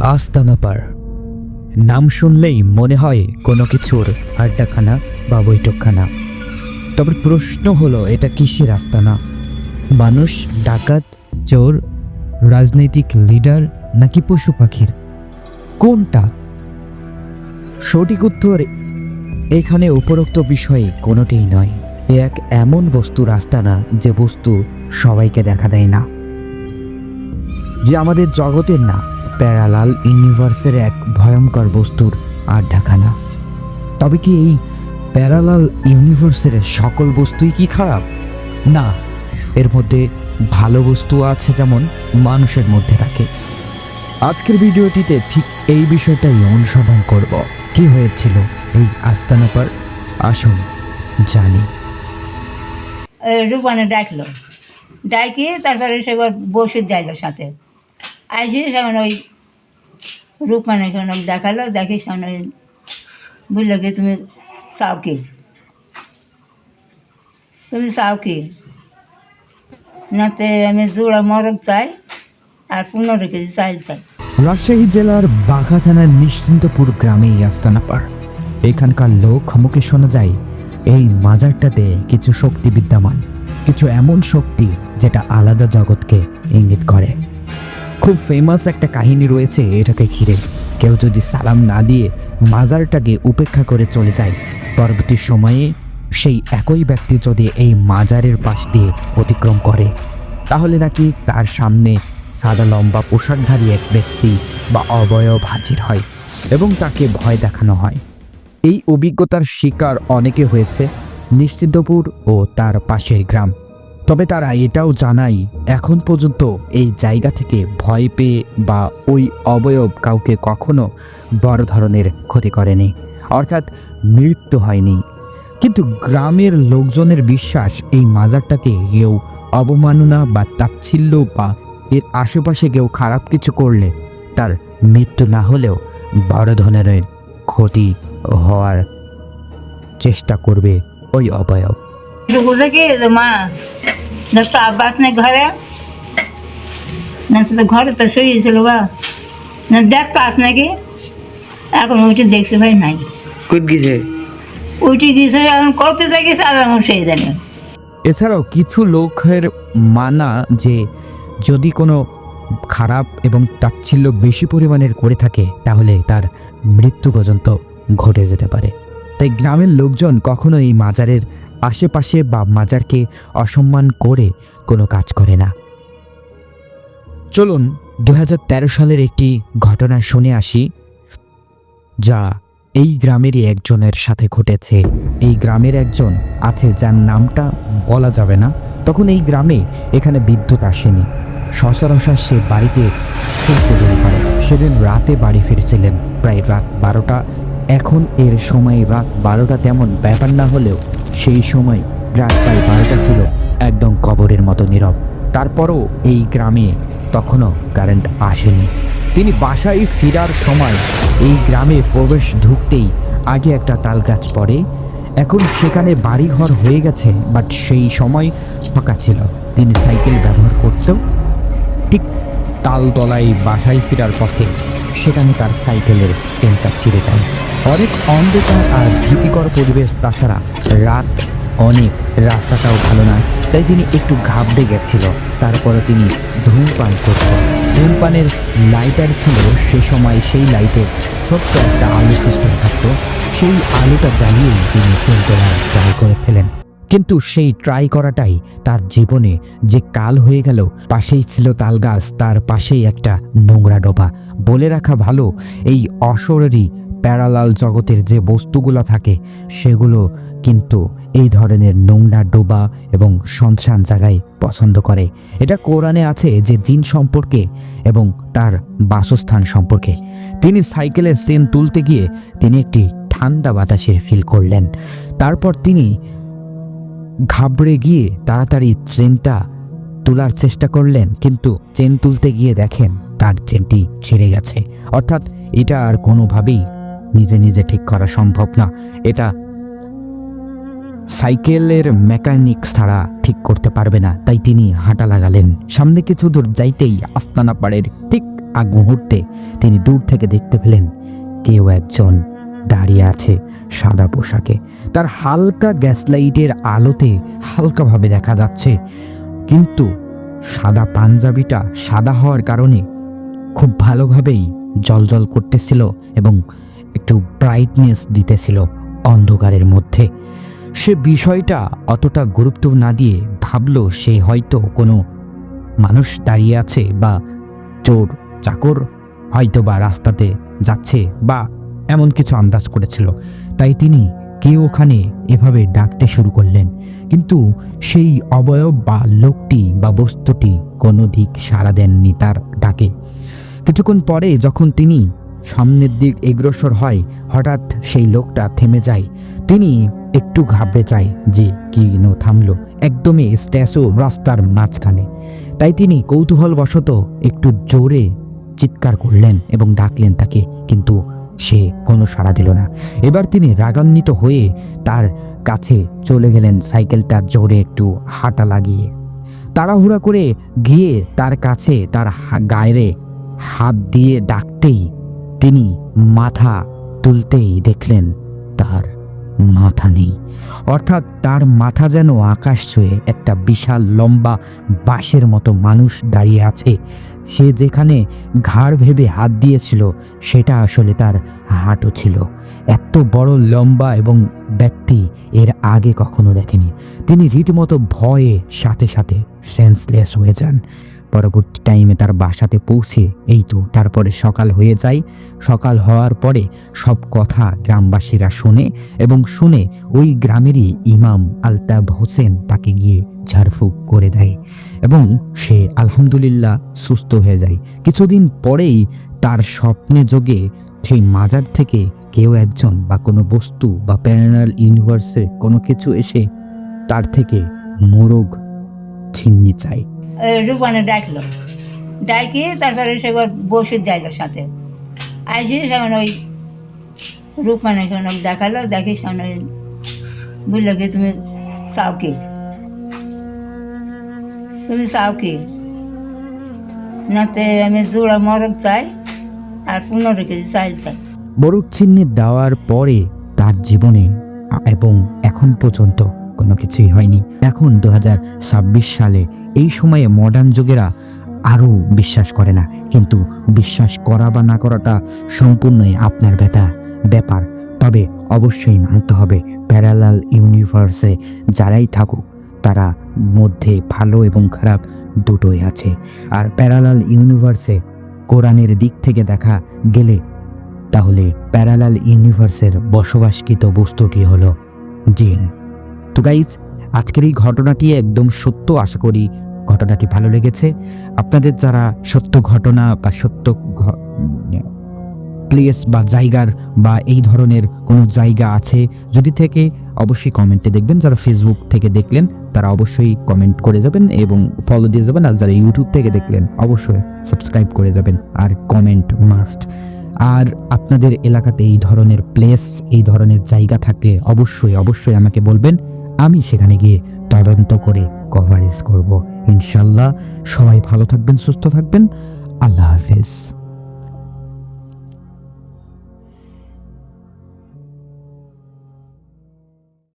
আস্তানাপার নাম শুনলেই মনে হয় কোনো কিছুর আড্ডাখানা বা বৈঠকখানা। তবে প্রশ্ন হলো, এটা কিসের আস্তানা? মানুষ, ডাকাত, চোর, রাজনৈতিক লিডার নাকি পশু পাখির? কোনটা? সঠিক উত্তর এখানে উপরোক্ত বিষয়ে কোনোটিই নয়। এ এক এমন বস্তুর আস্তানা যে বস্তু সবাইকে দেখা দেয় না। যে আমাদের জগতের না। প্যারালাল ইউনিভার্সের এক ভয়ঙ্কর বস্তুর আড্ডাখানা। তবে কি এই প্যারালাল ইউনিভার্সের সকল বস্তুই কি খারাপ? না, এর মধ্যে ভালো বস্তু আছে যেমন মানুষের মধ্যে থাকে। আজকের ভিডিওটিতে ঠিক এই বিষয়টাই অনুসন্ধান করব। কি হয়েছিল এই আস্তানা পর? আসুন জানি। রূপানে ডাকলো। ডাকি তারপরে সে বসে যাইলো সাথে। আইসি সেখানে ওই রূপানে সেখানে ওকে দেখাল, দেখি সেখানে ওই বুঝলো কি তুমি চাও তুমি চাও নাতে আমি জোড়া মরক চাই আর পনেরো কেজি চাইল চাই। রাজশাহী জেলার বাঘা থানার নিশ্চিন্তপুর গ্রামে এই আস্তানা পার এখানকার লোক মুখে শোনা যায়, এই মাজারটাতে কিছু শক্তি বিদ্যমান কিছু এমন শক্তি যেটা আলাদা জগৎকে ইঙ্গিত করে। খুব ফেমাস একটা কাহিনী রয়েছে এটাকে ঘিরে। কেউ যদি সালাম না দিয়ে মাজারটাকে উপেক্ষা করে চলে যায়, পরবর্তী সময়ে সেই একই ব্যক্তি যদি এই মাজারের পাশ দিয়ে অতিক্রম করে, তাহলে নাকি তার সামনে সাদা লম্বা পোশাকধারী এক ব্যক্তি বা অবয়ব হাজির হয় এবং তাকে ভয় দেখানো হয়। এই অভিজ্ঞতার শিকার অনেকে হয়েছে, নিশ্চিন্তপুর ও তার পাশের গ্রাম। তবে তারা এটাও জানাই এখন পর্যন্ত এই জায়গা থেকে ভয় পেয়ে বা ওই অবয়ব কাউকে কখনো বড় ধরনের ক্ষতি করেনি, অর্থাৎ মৃত্যু হয়নি। কিন্তু গ্রামের লোকজনের বিশ্বাস এই মাজারটাকে কেউ অবমাননা বা তাচ্ছিল্য বা এর আশেপাশে কেউ খারাপ কিছু করলে তার মৃত্যু না হলেও বড় ধরনের ক্ষতি হওয়ার চেষ্টা করবে ওই অবয়ব। আব্বাস নেই ঘরে। না তো ঘরে তো শুয়েছিল বা। না দেখতো আস নাকি। এখন উঠে দেখছি ভাই নাই। কুদ গেছে? উঠে গেছে এখন করতে গেছে আর এখন সেই জানে। এছাড়াও কিছু লোকের মানা যে যদি কোনো খারাপ এবং তাচ্ছিল্য বেশি পরিমাণের করে থাকে তাহলে তার মৃত্যু পর্যন্ত ঘটে যেতে পারে। তাই গ্রামের লোকজন কখনো এই মাজারের আশেপাশে বা মাজারকে অসম্মান করে কোনো কাজ করে না। চলুন দু হাজার তেরো সালের একটি ঘটনা শুনে আসি, যা এই গ্রামেরই একজনের সাথে ঘটেছে। এই গ্রামের একজন আছে যার নামটা বলা যাবে না। তখন এই গ্রামে এখানে বিদ্যুৎ আসেনি। সচরাচর সে বাড়িতে ফিরতে দেরি করে। সেদিন রাতে বাড়ি ফিরছিলেন। প্রায় রাত বারোটা। এখন এর সময় রাত বারোটা তেমন ব্যাপার না হলেও সেই সময় রাত প্রায় বারোটা ছিল, একদম কবরের মতো নীরব। তারপরও এই গ্রামে তখনও কারেন্ট আসেনি। তিনি বাসায় ফেরার সময় এই গ্রামে প্রবেশ ঢুকতেই আগে একটা তাল গাছ পড়ে, এখন সেখানে বাড়িঘর হয়ে গেছে, বাট সেই সময় ফাঁকা ছিল। তিনি সাইকেল ব্যবহার করতেও ঠিক তালতলায় বাসায় ফেরার পথে সেখানে তার সাইকেলের টেনটা ছিঁড়ে যায়। অনেক অন্ধকার আর ভীতিকর পরিবেশ তাছাড়া রাত অনেক রাস্তাটাও ভালো না তাই তিনি একটু ঘাবড়ে গেছিল। তারপরে তিনি ধূমপান করতেন ধূমপানের লাইটার ছিল, সে সময় সেই লাইটের ছোট্ট একটা আলো সিস্টেম থাকতো। সেই আলোটা জ্বালিয়েই তিনি ট্রেন ট্রাই করেছিলেন কিন্তু সেই ট্রাই করাটাই তার জীবনে যে কাল হয়ে গেল, পাশেই ছিল তাল গাছ, তার পাশেই একটা নোংরা ডোবা। বলে রাখা ভালো, এই অশরীরী প্যারালাল জগতের যে বস্তুগুলো থাকে, সেগুলো কিন্তু এই ধরনের নোংরা ডোবা এবং শ্মশান জায়গায় পছন্দ করে। এটা কোরআনে আছে যে জিন সম্পর্কে এবং তার বাসস্থান সম্পর্কে। তিনি সাইকেলের চেন তুলতে গিয়ে তিনি একটি ঠান্ডা বাতাসের ফিল করলেন। তারপর তিনি ঘাবড়ে গিয়ে তাড়াতাড়ি চেনটা তোলার চেষ্টা করলেন, কিন্তু চেন তুলতে গিয়ে দেখেন তার চেনটি ছিঁড়ে গেছে। অর্থাৎ এটা আর কোনোভাবেই নিজে নিজে ঠিক করা সম্ভব না। এটা সাইকেলের মেকানিক ছাড়া ঠিক করতে পারবে না, তাই তিনি হাঁটা লাগালেন। সামনে কিছু দূর যাইতেই আস্তানা পাড়ের ঠিক আগ মুহূর্তে তিনি দূর থেকে দেখতে পেলেন, কেউ একজন দাঁড়িয়ে আছে সাদা পোশাকে। তার হালকা গ্যাসলাইটের আলোতে হালকাভাবে দেখা যাচ্ছে। কিন্তু সাদা পাঞ্জাবিটা সাদা হওয়ার কারণে খুব ভালোভাবেই জলজল করতেছিল এবং একটু ব্রাইটনেস দিতেছিল অন্ধকারের মধ্যে। সে বিষয়টা অতটা গুরুত্ব না দিয়ে ভাবলো সে হয়তো কোনো মানুষ দাঁড়িয়ে আছে বা চোর চাকর হয়তো বা রাস্তাতে যাচ্ছে বা এমন কিছু আন্দাজ করেছিল। তাই তিনি কে ওখানে এভাবে ডাকতে শুরু করলেন। কিন্তু সেই অবয়ব বা লোকটি বা বস্তুটি কোনো দিক সাড়া দেননি তার ডাকে। কিছুক্ষণ পরে যখন তিনি সামনের দিক এগ্রসর হয়, হঠাৎ সেই লোকটা থেমে যায়। তিনি একটু ঘাবড়ে যায় যে কি নো থামলো। একদমই স্ট্যাচু রাস্তার মাঝখানে। তাই তিনি কৌতূহলবশত একটু জোরে চিৎকার করলেন এবং ডাকলেন তাকে। কিন্তু সে কোনো সাড়া দিল না। এবার তিনি রাগান্বিত হয়ে তার কাছে চলে গেলেন সাইকেলটা জোরে একটু হাঁটা লাগিয়ে। তাড়াহুড়া করে গিয়ে তার কাছে তার গায়ে হাত দিয়ে ডাকতেই তিনি মাথা তুলতেই দেখলেন তার মাথা নেই। অর্থাৎ তার মাথা যেন আকাশ ছুঁয়ে একটা বিশাল লম্বা বাঁশের মতো মানুষ দাঁড়িয়ে আছে। সে যেখানে ঘাড় ভেবে হাত দিয়েছিল, সেটা আসলে তার হাঁটু ছিল। এত বড়, লম্বা এবং ব্যক্তি এর আগে কখনো দেখেনি। তিনি রীতিমতো ভয়ে সাথে সাথে সেন্সলেস হয়ে যান। পরবর্তী টাইমে তার বাসাতে পৌঁছে, এই তো তারপরে সকাল হয়ে যায়। সকাল হওয়ার পরে সব কথা গ্রামবাসীরা শোনে এবং শুনে ওই গ্রামেরই ইমাম আলতাব হোসেন তাকে গিয়ে ঝাড়ফুঁক করে দেয় এবং সে আলহামদুলিল্লাহ সুস্থ হয়ে যায়। কিছুদিন পরেই তার স্বপ্নে যোগে সেই মাজার থেকে কেউ একজন বা কোনো বস্তু বা প্যারানাল ইউনিভার্সের কোনো কিছু এসে তার থেকে মোরগ ছিন্নি চায়। রূপানে ডাকলো ডাকি তারপরে সে এবার বসে যাইল সাথে। আইসি সেখানে ওই রূপমানে সেখানে দেখাল, দেখি সেখানে ওই বুঝলো কি, তুমি চাও কি? তুমি চাও কি? নাতে আমি জোড়া মরক চাই আর পনেরো কেজি চাইল চাই। মোরগ ছিন্নি দেওয়ার পরে তার জীবনে এবং এখন পর্যন্ত কোনো কিছুই হয়নি। এখন দু হাজার ছাব্বিশ সালে এই সময়ে মডার্ন যুগেরা আরও বিশ্বাস করে না। কিন্তু বিশ্বাস করা বা না করাটা সম্পূর্ণই আপনার ব্যথা, ব্যাপার। তবে অবশ্যই মানতে হবে প্যারালাল ইউনিভার্সে যারাই থাকুক, তারা মধ্যে ভালো এবং খারাপ দুটোই আছে। আর প্যারালাল ইউনিভার্সে কোরআনের দিক থেকে দেখা গেলে, তাহলে প্যারালাল ইউনিভার্সের বসবাসকৃত বস্তুটি হলো জিন। তো গাইজ আজকের এই ঘটনাটি একদম সত্য আশা করি। ঘটনাটি ভালো লেগেছে। আপনাদের যারা সত্য ঘটনা বা সত্য প্লেস বা জায়গার বা এই ধরনের কোনো জায়গা আছে, যদি থেকে অবশ্যই কমেন্টে দেখবেন। যারা ফেসবুক থেকে দেখলেন, তারা অবশ্যই কমেন্ট করে যাবেন এবং ফলো দিয়ে যাবেন। আর যারা ইউটিউব থেকে দেখলেন, অবশ্যই সাবস্ক্রাইব করে যাবেন। আর কমেন্ট মাস্ট আর আপনাদের এলাকাতে এই ধরনের প্লেস এই ধরনের জায়গা থাকলে অবশ্যই অবশ্যই আমাকে বলবেন। আমি সেখানে গিয়ে তদন্ত করে কভারেজ করব। ইনশাল্লাহ সবাই ভালো থাকবেন, সুস্থ থাকবেন। আল্লাহ হাফেজ।